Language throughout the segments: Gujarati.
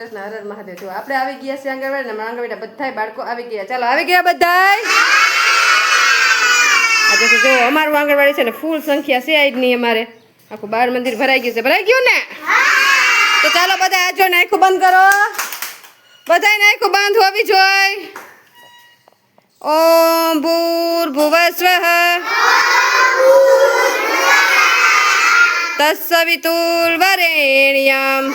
હર મહાદેવ, જો આપણે આવી ગયા છે આંગણવાડી ને આંગણવાડી બધા બાળકો આવી ગયા. ચાલો, આવી ગયા બધા આજે તો જો અમારું આંગણવાડી છે ને ફૂલ સંખ્યા છે નહીં અમારે. આખું બાળ મંદિર ભરાઈ ગયું છે. ભરાઈ ગયું ને? તો ચાલો બધા આજો ને આખું બંધ કરો. બધાય આખું બંધ હોવી જોઈ ઓમ ભૂર્ભુવસ્વઃ તત્સવિતુર્વરેણ્યમ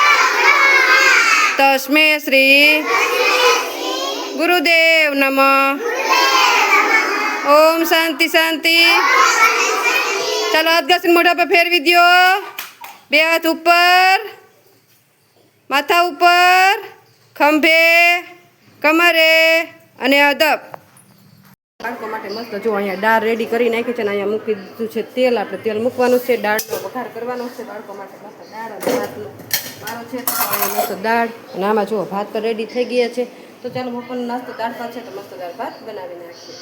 તસ્મે શ્રી ગુરુદેવ નમ ઓમ શાંતિ શાંતિ ચાલો હાથ ઘસીને મોઢા પર ફેરવી દ્યો બે હાથ ઉપર માથા ઉપર ખંભે કમરે અને અદબ। બાળકો માટે મસ્ત જો અહીંયા દાળ રેડી કરી નાખી છે ને અહીંયા મૂકી દીધું છે તેલ. આપણે તેલ મૂકવાનું છે, દાળનો વઘાર કરવાનો છે બાળકો માટે. મસ્ત દાળ મારો છે તો મસ્ત દાળ. અને આમાં જુઓ, ભાત તો રેડી થઈ ગયા છે. તો ચાલો બપોરનો નાસ્તો, દાળ ભાત છે તો મસ્ત દાળ ભાત બનાવી નાખીએ.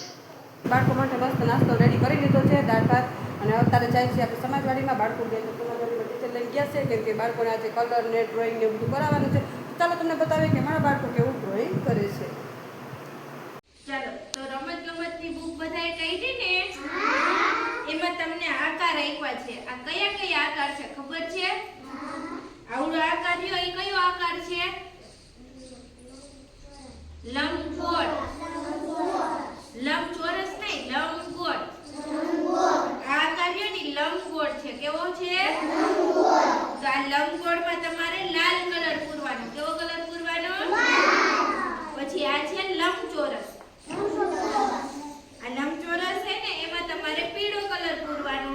બાળકો માટે મસ્ત નાસ્તો રેડી કરી લીધો છે, દાળ ભાત. અને અત્યારે જાય છે આપણે સમાજવાડીમાં. બાળકો ગયા સમાજવાડીમાં ટીચર લઈને ગયા છે, કેમ કે બાળકોને આજે કલર ને ડ્રોઈંગ ને બધું કરાવવાનું છે. ચાલો તમને બતાવીએ કે મારા બાળકો કેવું ડ્રોઈંગ કરે છે ચાલો તો રમત ગમતની બુક બધાએ કઈ છે ને એમાં તમને આકાર આપ્યા છે આ કયા કયા આકાર છે ખબર છે આવડો આકાર રહ્યો એ કયો આકાર છે? લંબગોળ. લંબચોરસ નહીં લંબગોળ. આ આકાર રહ્યો ને લંબગોળ છે. કેવો છે? તો આ લંબગોળમાં તમારે લાલ કલર પૂરવાનો. કેવો કલર પૂરવાનો? પછી આ છે લંબચોરસ આ લંબચોરસ છે ને એમાં તમારે પીળો કલર પૂરવાનો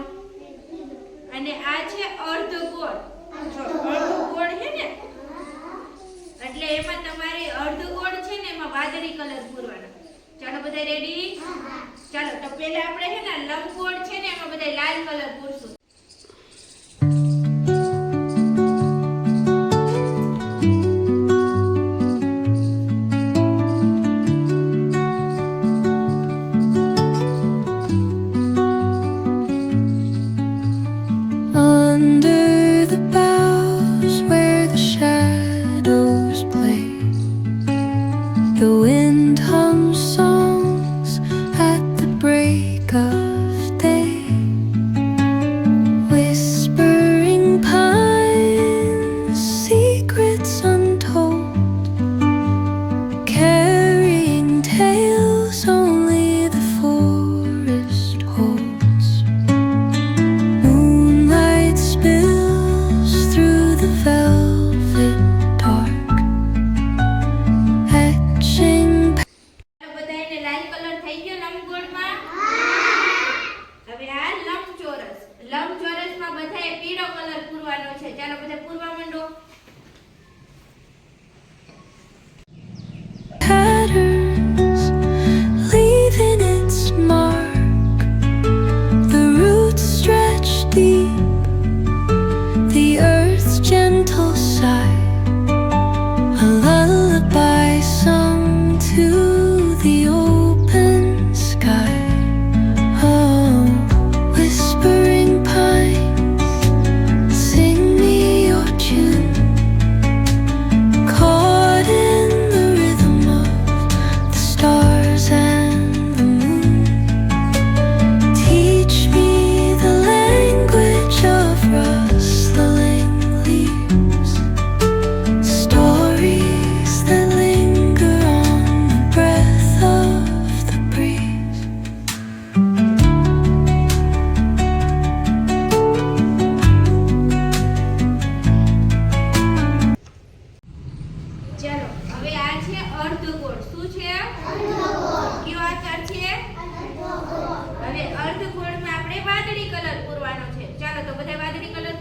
અને આ છે અર્ધગોળ જો અર્ધગોળ છે ને એટલે એમાં તમારે અર્ધગોળ છે ને એમાં વાદળી કલર પૂરવાનો. ચાલો બધા રેડી ચાલો તો પહેલા આપણે છે ને લંબગોળ છે ને એમાં બધા લાલ કલર પૂરશું. ya no puse pulva ગોળમાં આપણે વાદળી કલર પૂરવાનો છે. ચાલો તો બધા વાદળી કલર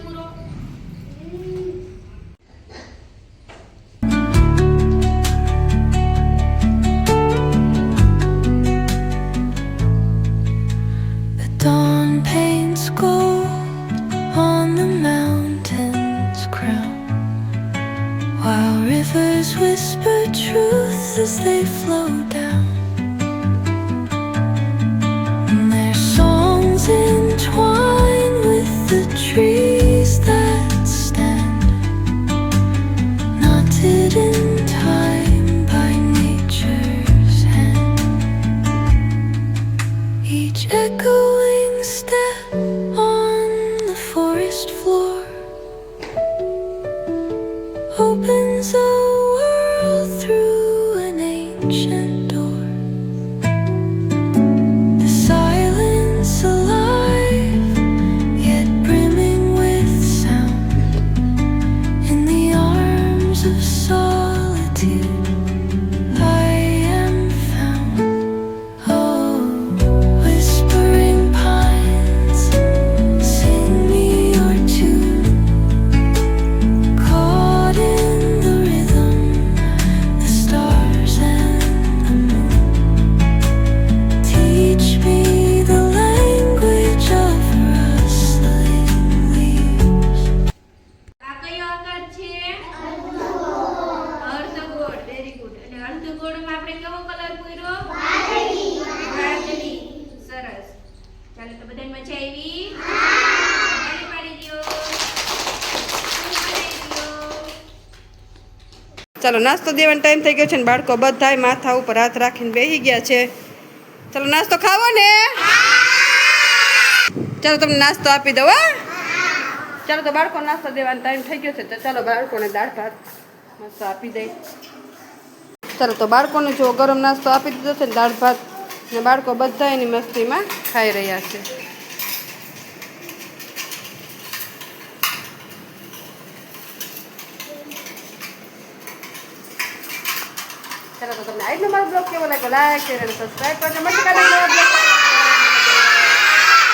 reflection આકાર છે. અર્ધગોળ વેરી ગુડ અને અર્ધગોળમાં આપણે કેવો કલર પૂર્યો? વાદળી. સરસ. ચાલો તો બધાને મજા આવી? તાળી પાડી દ્યો ચાલો નાસ્તો દેવાનો ટાઈમ થઈ ગયો છે ને બાળકો બધાય માથા ઉપર હાથ રાખીને બેસી ગયા છે. ચાલો નાસ્તો ખાવો ને? ચાલો તમને નાસ્તો આપી દઉં હા. ચાલો તો બાળકો નાસ્તો દેવાનો ટાઈમ થઈ ગયો છે, તો ચાલો બાળકોને દાળ ભાત મસ્ત આપી દઈ ચાલો તો બાળકોને જો ગરમ નાસ્તો આપી દીધો છે દાળ ભાત, ને બાળકો બધા એની મસ્તીમાં ખાઈ રહ્યા છે. ચાલો તો તમને આજનો મારો બ્લોગ કેવો લાગ્યો? લાઈક શેર સબસ્ક્રાઈબ કરજો. મળશે કાલે